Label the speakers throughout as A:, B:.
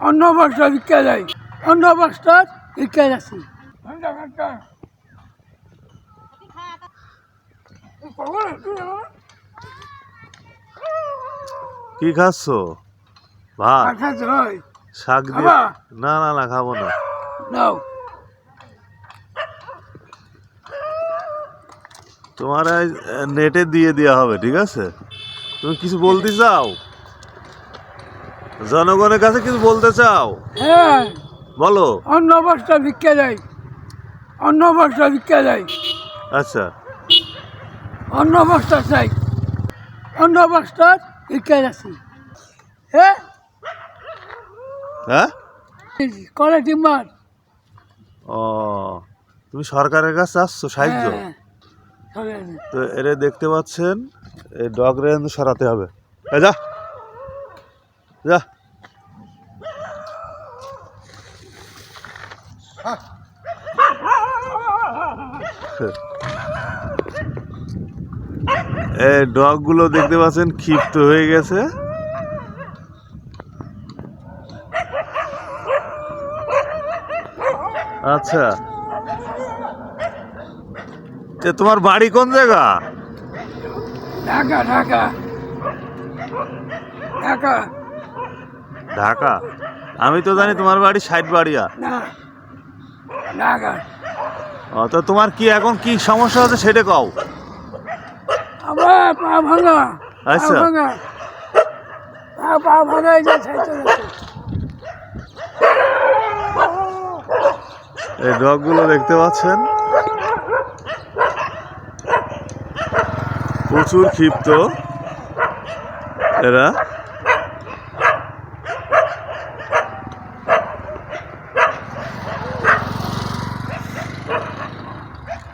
A: অন্য বস্তা ভিক্ষা দেয় অন্য বস্তা ভিক্ষা যাচ্ছি
B: কি খাচ্ছ? ভাত? শাক দিয়ে না না না খাব না।
A: নাও।
B: তোমার নেটে দিয়ে দেওয়া হবে ঠিক আছে? তুমি কিছু বলতে চাও? জনগণের কাছে কিছু বলতে চাও?
A: হ্যাঁ।
B: বলো।
A: অন্য বস্তা ভিক্ষা দেয় অন্য বস্তা ভিক্ষা দেয়
B: আচ্ছা।
A: অন্য বস্তা চাই। অন্য বস্তা ভিক্ষা যাচ্ছি। হ্যাঁ
B: হ্যাঁ?
A: করে টিম্বার
B: ও তুমি সরকারের কাছে আসছো সাহায্য?
A: হ্যাঁ, চলে আসে।
B: তো এরে দেখতে পাচ্ছেন এই ডগ রেঞ্জ সরাতে হবে। যা। যা। ডগগুলো দেখতে পাচ্ছেন, ক্ষিপ্ত হয়ে গেছে। আচ্ছা। তোমার বাড়ি কোন জায়গা?
A: ঢাকা ঢাকা। ঢাকা।
B: ঢাকা? আমি তো জানি তোমার বাড়ি সাইড বাড়িয়া ও, তো তোমার কি এখন কি সমস্যা হচ্ছে সেটা কও।
A: আমার পা ভাঙা
B: আচ্ছা।
A: এই
B: ডগগুলো দেখতে পাচ্ছেন? প্রচুর ক্ষিপ্ত। এরা?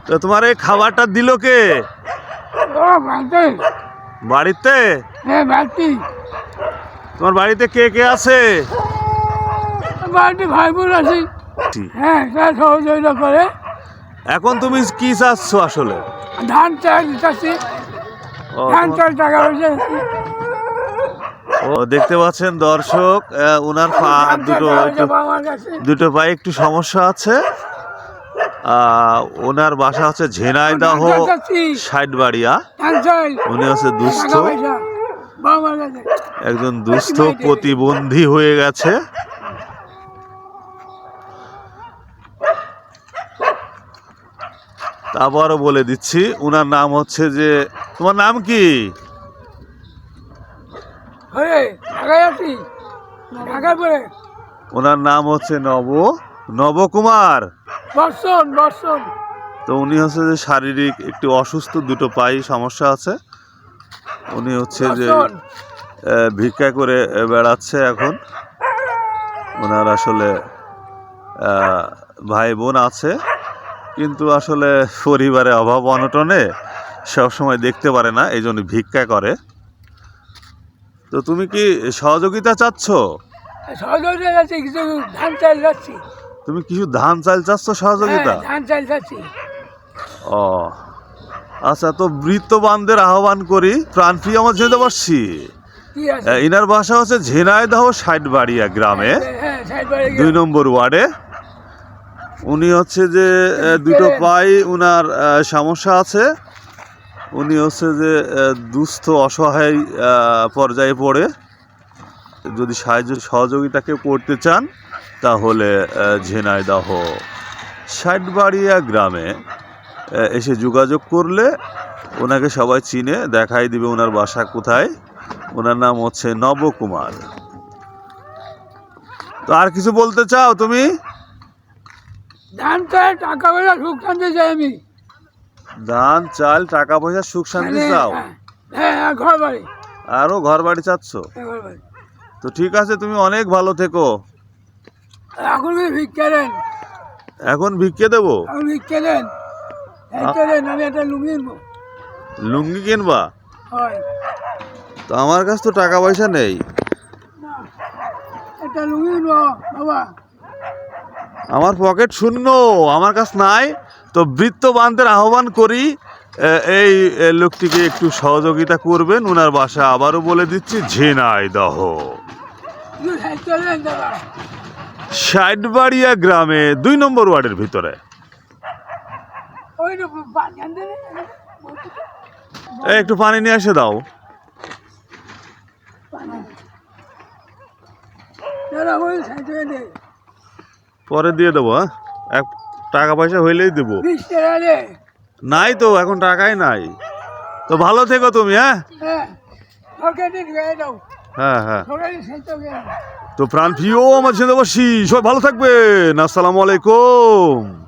B: তো তোমার এই খাবারটা দিল কে? বাড়িতে। তোমার বাড়িতে কে কে আছে?
A: বালতি ভাই বোন আছি হ্যাঁ সহযোগিতা করে।
B: এখন তুমি কি চাচ্ছ আসলে?
A: ধান চাল দিতেছি
B: ও,
A: ধান চাল টাকা পয়সা।
B: ও দেখতে পাচ্ছেন দর্শক ওনার পা দুটো দুটো পায়ে একটু সমস্যা আছে। ওনার বাসা হচ্ছে ঝেনাইদাহ
A: ধান চাল চাচ্ছি,
B: সাইড বাড়িয়া উনি হচ্ছে দুস্থ। একজন দুস্থ প্রতিবন্ধী হয়ে গেছে। তারপরও বলে দিচ্ছি ওনার নাম হচ্ছে যে তোমার নাম কি? ওনার নাম হচ্ছে নব নবকুমার।
A: বর্ষণ বর্ষণ
B: তো উনি হচ্ছে যে শারীরিক একটু অসুস্থ দুটো পায়ে সমস্যা আছে। উনি হচ্ছে যে ভিক্ষা করে বেড়াচ্ছে এখন। ওনার আসলে ভাই বোন আছে। কিন্তু আসলে পরিবারে অভাব অনটনে সবসময় দেখতে পারে না এই জন্য ভিক্ষা করে। তো তুমি কি সহযোগিতা চাচ্ছ?
A: সহযোগিতা কিছু ধান চাল যাচ্ছি
B: তুমি কিছু ধান চাল চাচ্ছ সহযোগিতা?
A: হ্যাঁ, ধান চাল যাচ্ছি
B: ও আচ্ছা তো বৃত্তবানদের আহ্বান করি প্রাণপ্রিয় আমার যেতে পারছি ইনার বাসা হচ্ছে ঝিনাইদহ সাইড বাড়িয়া গ্রামে।
A: হ্যাঁ সাইড বাড়ি
B: দুই নম্বর ওয়ার্ডে। উনি হচ্ছে যে দুটো পাই উনার সমস্যা আছে। উনি হচ্ছে যে দুস্থ অসহায় পর্যায়ে পড়ে। যদি সাহায্য সহযোগিতা কেউ করতে চান তাহলে ঝিনাইদহ। ষাটবাড়িয়া গ্রামে এসে যোগাযোগ করলে ওনাকে সবাই চিনে দেখাই দিবে ওনার বাসা কোথায়। ওনার নাম হচ্ছে নবকুমার। তো আর কিছু বলতে চাও তুমি?
A: ধান চাল টাকা পয়সা সুখ শান্তি চাই আমি।
B: ধান চাল টাকা পয়সা সুখ শান্তি
A: মানে,
B: চাও?
A: হ্যাঁ হ্যাঁ ঘর বাড়ি
B: আরও ঘর বাড়ি চাচ্ছ?
A: হ্যাঁ,
B: তো ঠিক আছে তুমি অনেক ভালো থেকো।
A: এখন ভিক্ষা দেন?
B: এখন ভিক্ষে দেবো?
A: এখন ভিক্ষা দেন। ভিক্ষা দেন আমি একটা লুঙ্গি নেব
B: লুঙ্গি কিনবা?
A: হয়।
B: তো আমার কাছে তো টাকা পয়সা নেই।
A: একটা লুঙ্গি নেব বাবা।
B: আমার পকেট শূন্য আমার কাছে নাই। তো বৃত্তবানদের আহ্বান করি এই লোকটিকে একটু সহযোগিতা করবেন। ওনার বাসা আবারও বলে দিচ্ছি ঝিনাইদহ।
A: দুই সাইড চলে দাদা
B: ষাটবাড়িয়া গ্রামে দুই নম্বর ওয়ার্ডের ভিতরে। একটু পানি নিয়ে এসে দাও। পরে দিয়ে দেবো হ্যাঁ? এক টাকা পয়সা হইলেই দেবো। নাই তো এখন টাকাই নাই। তো ভালো থেকো তুমি হ্যাঁ?
A: হ্যাঁ। দাও।
B: হ্যাঁ তো প্রাণ প্রিয় আমার ছেলে সবাই ভালো থাকবেন। আসসালামু আলাইকুম।